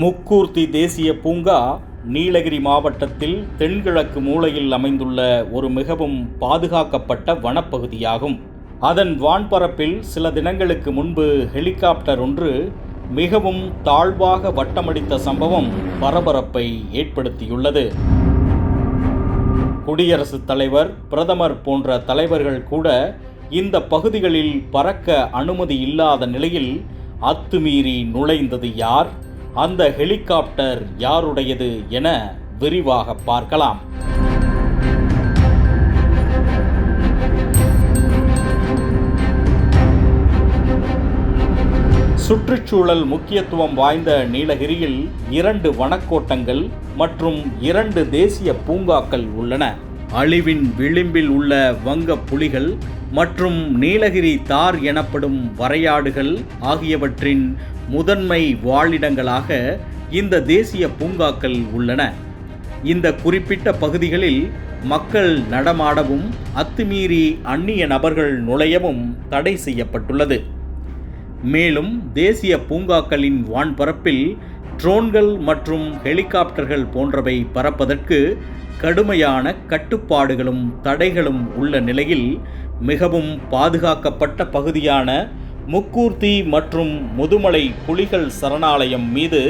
முக்கூர்த்தி தேசிய பூங்கா நீலகிரி மாவட்டத்தில் தென்கிழக்கு மூலையில் அமைந்துள்ள ஒரு மிகவும் பாதுகாக்கப்பட்ட வனப்பகுதியாகும். அதன் வான்பரப்பில் சில தினங்களுக்கு முன்பு ஹெலிகாப்டர் ஒன்று மிகவும் தாழ்வாக வட்டமடித்த சம்பவம் பரபரப்பை ஏற்படுத்தியுள்ளது. குடியரசுத் தலைவர் பிரதமர் போன்ற தலைவர்கள் கூட இந்த பகுதிகளில் பறக்க அனுமதி இல்லாத நிலையில் அத்துமீறி நுழைந்தது யார்? அந்த ஹெலிகாப்டர் யாருடையது என விரிவாக பார்க்கலாம். சுற்றுச்சூழல் முக்கியத்துவம் வாய்ந்த நீலகிரியில் இரண்டு வனக்கோட்டங்கள் மற்றும் இரண்டு தேசிய பூங்காக்கள் உள்ளன. அழிவின் விளிம்பில் உள்ள வங்க புலிகள் மற்றும் நீலகிரி தார் எனப்படும் வரையாடுகள் ஆகியவற்றின் முதன்மை வாழிடங்களாக இந்த தேசிய பூங்காக்கள் உள்ளன. இந்த குறிப்பிட்ட பகுதிகளில் மக்கள் நடமாடவும் அத்துமீறி அந்நிய நபர்கள் நுழையவும் தடை செய்யப்பட்டுள்ளது. மேலும் தேசிய பூங்காக்களின் வான்பரப்பில் ட்ரோன்கள் மற்றும் ஹெலிகாப்டர்கள் போன்றவை பறப்பதற்கு கடுமையான கட்டுப்பாடுகளும் தடைகளும் உள்ள நிலையில் மிகவும் பாதுகாக்கப்பட்ட பகுதியான முக்கூர்த்தி மற்றும் முதுமலை புலிகள் சரணாலயம் மீது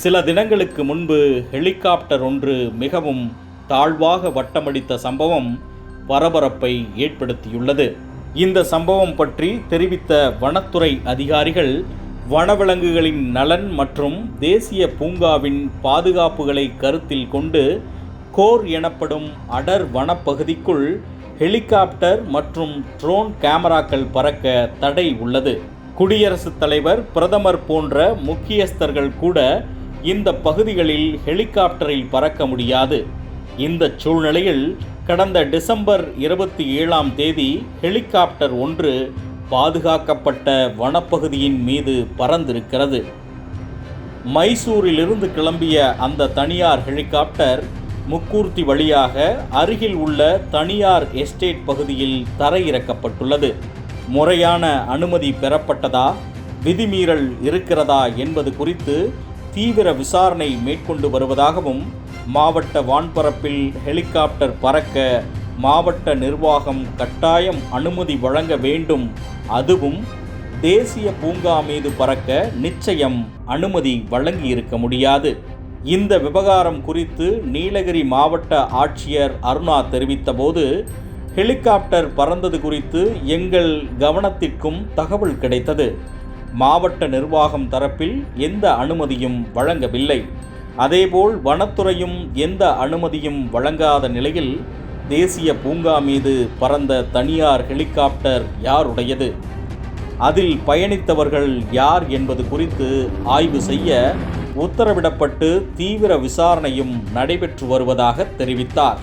சில தினங்களுக்கு முன்பு ஹெலிகாப்டர் ஒன்று மிகவும் தாழ்வாக வட்டமடித்த சம்பவம் பரபரப்பை ஏற்படுத்தியுள்ளது. இந்த சம்பவம் பற்றி தெரிவித்த வனத்துறை அதிகாரிகள் வனவிலங்குகளின் நலன் மற்றும் தேசிய பூங்காவின் பாதுகாப்புகளை கருத்தில் கொண்டு கோர் எனப்படும் அடர் வனப்பகுதிக்குள் ஹெலிகாப்டர் மற்றும் ட்ரோன் கேமராக்கள் பறக்க தடை உள்ளது. குடியரசுத் தலைவர் பிரதமர் போன்ற முக்கியஸ்தர்கள் கூட இந்த பகுதிகளில் ஹெலிகாப்டரில் பறக்க முடியாது. இந்த சூழ்நிலையில் கடந்த டிசம்பர் இருபத்தி ஏழாம் தேதி ஹெலிகாப்டர் ஒன்று பாதுகாக்கப்பட்ட வனப்பகுதியின் மீது பறந்திருக்கிறது. மைசூரிலிருந்து கிளம்பிய அந்த தனியார் ஹெலிகாப்டர் முக்கூர்த்தி வழியாக அருகில் உள்ள தனியார் எஸ்டேட் பகுதியில் தரையிறக்கப்பட்டுள்ளது. முறையான அனுமதி பெறப்பட்டதா? விதிமீறல் இருக்கிறதா என்பது குறித்து தீவிர விசாரணை மேற்கொண்டு வருவதாகவும் மாவட்ட வான்பரப்பில் ஹெலிகாப்டர் பறக்க மாவட்ட நிர்வாகம் கட்டாயம் அனுமதி வழங்க வேண்டும். அதுவும் தேசிய பூங்கா மீது பறக்க நிச்சயம் அனுமதி வழங்கியிருக்க முடியாது. இந்த விவகாரம் குறித்து நீலகிரி மாவட்ட ஆட்சியர் அருணா தெரிவித்தபோது ஹெலிகாப்டர் பறந்தது குறித்து எங்கள் கவனத்திற்கும் தகவல் கிடைத்தது. மாவட்ட நிர்வாகம் தரப்பில் எந்த அனுமதியும் வழங்கவில்லை. அதேபோல் வனத்துறையும் எந்த அனுமதியும் வழங்காத நிலையில் தேசிய பூங்கா மீது பறந்த தனியார் ஹெலிகாப்டர் யாருடையது? அதில் பயணித்தவர்கள் யார் என்பது குறித்து ஆய்வு செய்ய உத்தரவிடப்பட்டு தீவிர விசாரணையும் நடைபெற்று வருவதாக தெரிவித்தார்.